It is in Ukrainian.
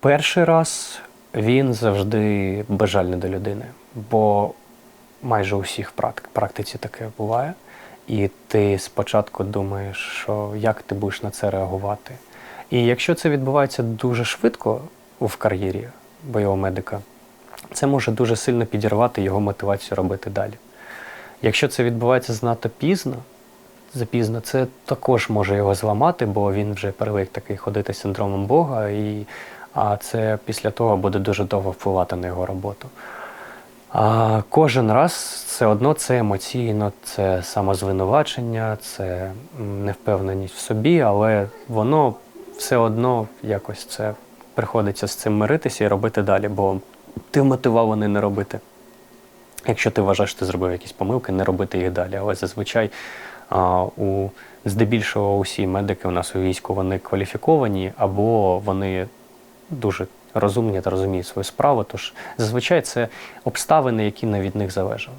Перший раз він завжди безжальний до людини, бо майже у всіх прак- практиці таке буває. І ти спочатку думаєш, що як ти будеш на це реагувати. І якщо це відбувається дуже швидко в кар'єрі бойового медика, це може дуже сильно підірвати його мотивацію робити далі. Якщо це відбувається занадто пізно, запізно, це також може його зламати, бо він вже привик такий ходити з синдромом Бога, і, а це після того буде дуже довго впливати на його роботу. А кожен раз все одно це емоційно, це самозвинувачення, це невпевненість в собі, але воно все одно якось це приходиться з цим миритися і робити далі, бо ти мотивований не робити. Якщо ти вважаєш, що ти зробив якісь помилки, не робити їх далі. Але зазвичай а, у, здебільшого усі медики у нас у війську вони кваліфіковані або вони дуже розумні та розуміють свою справу. Тож зазвичай це обставини, які не від них залежали.